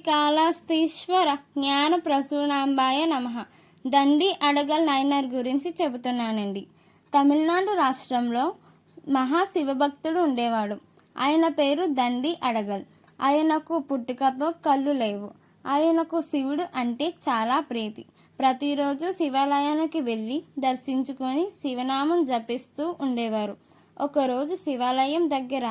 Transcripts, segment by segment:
శ్రీకాళహస్తీశ్వర జ్ఞాన ప్రసూనాంబాయ నమ. దండి అడగల్ నైనర్ గురించి చెబుతున్నానండి. తమిళనాడు రాష్ట్రంలో మహాశివభక్తుడు ఉండేవాడు. ఆయన పేరు దండి అడగల్. ఆయనకు పుట్టుకతో కళ్ళు లేవు. ఆయనకు శివుడు అంటే చాలా ప్రీతి. ప్రతిరోజు శివాలయానికి వెళ్ళి దర్శించుకొని శివనామం జపిస్తూ ఉండేవారు. ఒకరోజు శివాలయం దగ్గర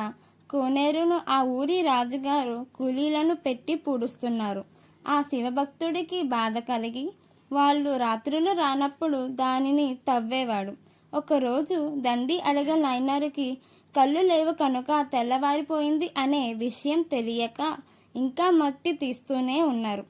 కోనేరును ఆ ఊరి రాజుగారు కూలీలను పెట్టి పూడుస్తున్నారు. ఆ శివభక్తుడికి బాధ కలిగి వాళ్ళు రాత్రులు రానప్పుడు దానిని తవ్వేవాడు. ఒకరోజు దండి అడగ నైనరుకి కళ్ళు లేవు కనుక తెల్లవారిపోయింది అనే విషయం తెలియక ఇంకా మట్టి తీస్తూనే ఉన్నారు.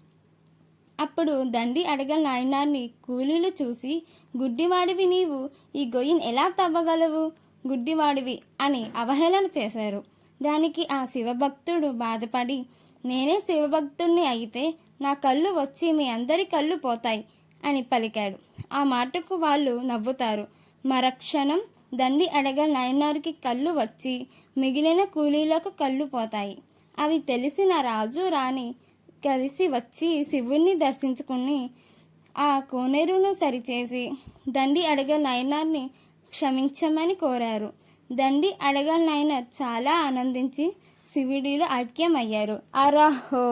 అప్పుడు దండి అడగల నాయనాన్ని కూలీలు చూసి గుడ్డివాడివి నీవు ఈ గొయ్యిని ఎలా తవ్వగలవు? గుడ్డివాడివి అని అవహేళన చేశారు. దానికి ఆ శివభక్తుడు బాధపడి నేనే శివభక్తుణ్ణి అయితే నా కళ్ళు వచ్చి మీ అందరి కళ్ళు పోతాయి అని పలికాడు. ఆ మాటకు వాళ్ళు నవ్వుతారు. మరక్షణం దండి అడగ నాయనారికి కళ్ళు వచ్చి మిగిలిన కూలీలకు కళ్ళు పోతాయి. అవి తెలిసిన రాజు రాణి కలిసి వచ్చి శివుణ్ణి దర్శించుకుని ఆ కోనేరును సరిచేసి దండి అడగ నయనాన్ని క్షమించమని కోరారు. దండి అడగల చాలా ఆనందించి శివుడిలో ఐక్యమయ్యారు. అరహో